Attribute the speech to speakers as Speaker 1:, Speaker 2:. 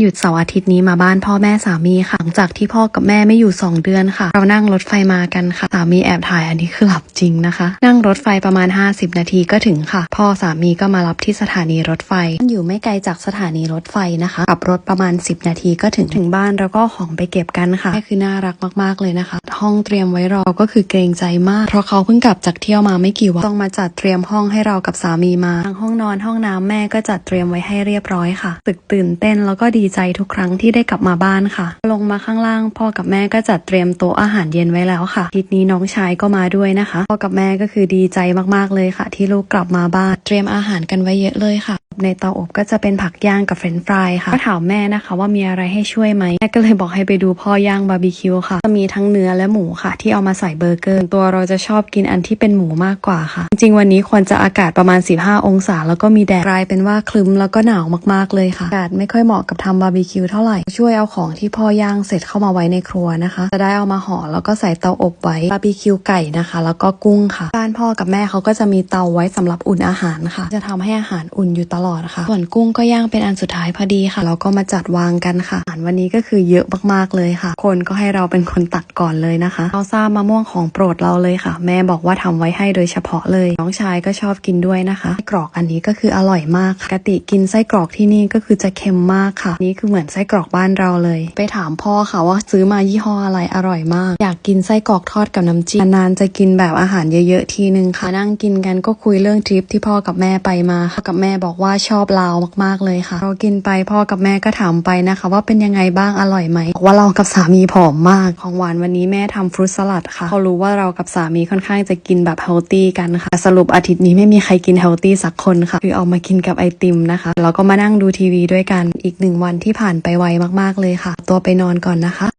Speaker 1: หยุดเสาร์อาทิตย์นี้มาบ้านพ่อแม่สามีค่ะ หลังจากที่พ่อกับแม่ไม่อยู่ 2 เดือนค่ะ เรานั่งรถไฟมากันค่ะ สามีแอบถ่ายอันนี้คือหลับจริงนะคะ นั่งรถไฟประมาณ 50 นาทีก็ถึงค่ะ พ่อสามีก็มารับที่สถานีรถไฟ อยู่ไม่ไกลจากสถานีรถไฟนะคะ ขับรถประมาณ 10 นาทีก็ถึงถึงบ้านแล้วก็ของไปเก็บกันค่ะแม่คือน่ารักมากๆเลยนะคะ ห้องเตรียมไว้รอก็คือเกรงใจมาก เพราะเขาเพิ่งกลับจากเที่ยวมาไม่กี่วันต้องมาจัดเตรียมห้องให้เรากับสามีมาทั้งห้องนอนห้องน้ำแม่ก็จัดเตรียมไว้ให้เรียบร้อยค่ะตึกตื่นเต้นแล้วก็ดีใจทุกครั้งที่ได้กลับมาบ้านค่ะ ลงมาข้างล่าง พ่อกับแม่ก็จัดเตรียมโต๊ะอาหารเย็นไว้แล้วค่ะทิตย์นี้น้องชายก็มาด้วยนะคะ พ่อกับแม่ก็คือดีใจมากๆเลยค่ะ ที่ลูกกลับมาบ้านเตรียมอาหารกันไว้เยอะเลยค่ะ ในเตาอบก็จะเป็นผักย่างกับเฟรนช์ฟรายค่ะก็ถามแม่นะคะ ว่ามีอะไรให้ช่วยไหมแม่ก็เลยบอกให้ไปดูพ่อย่างบาร์บีคิวค่ะจะมีทั้งเนื้อและหมูค่ะ ที่เอามาใส่เบอร์เกอร์ตัวเราจะชอบกินอันที่เป็นหมูมากกว่าค่ะ จริงวันนี้ควรจะอากาศประมาณ 15 องศา แล้วก็มีแดดกลายเป็นว่าคลึ้มแล้วก็หนาวมากๆเลยค่ะอากาศไม่ค่อยเหมาะกับทำบาร์บีคิวเท่าไหร่ ช่วยเอาของที่พ่อย่างเสร็จเข้ามาไว้ในครัวนะคะ จะได้เอามาห่อแล้วก็ใส่เตาอบไว้บาร์บีคิวไก่นะคะ แล้วก็กุ้งค่ะ บ้านพ่อกับแม่เขาก็จะมีเตาไว้สำหรับอุ่นอาหารค่ะ จะทำให้อาหารอุ่นอยู่ตลอดค่ะ ส่วนกุ้งก็ย่างเป็นอันสุดท้ายพอดีค่ะแล้วก็มาจัดวางกันค่ะ อาหารวันนี้ก็คือเยอะมากๆเลยค่ะ คนก็ให้เราเป็นคนตัดก่อนเลยนะคะเราทราบมะม่วงของโปรดเราเลยค่ะ แม่บอกว่าทำไว้ให้โดยเฉพาะเลย น้องชายก็ชอบกินด้วยนะคะไส้กรอกอันนี้ก็คืออร่อยมากค่ะปกติกินไส้กรอกที่นี่ก็คือจะเค็มมากค่ะนี่คือเหมือนไส้กรอกบ้านเราเลย ไปถามพ่อค่ะว่าซื้อมายี่ห้ออะไรอร่อยมาก อยากกินไส้กรอกทอดกับน้ำจิ้มนานๆจะกินแบบอาหารเยอะๆทีนึงค่ะนั่งกินกันก็คุยเรื่องทริปที่พ่อกับแม่ไปมาพ่อกับแม่บอกว่าชอบลาวมากๆเลยค่ะ เรากินไปพ่อกับแม่ก็ถามไปนะคะ ว่าเป็นยังไงบ้างอร่อยไหมบอกว่าเรากับสามีผอมมากของหวานวันนี้แม่ทำฟรุตสลัดค่ะเขารู้ว่าเรากับสามีค่อนข้างจะกินแบบเฮลตี้กันค่ะสรุปอาทิตย์นี้ไม่มีใครกินเฮลตี้สักคนค่ะ คือเอามากินกับไอติมนะคะแล้วก็มานั่งดูทีวีด้วยกันอีกหนึ่งวันที่ผ่านไปไวมากๆเลยค่ะ ตัวไปนอนก่อนนะคะ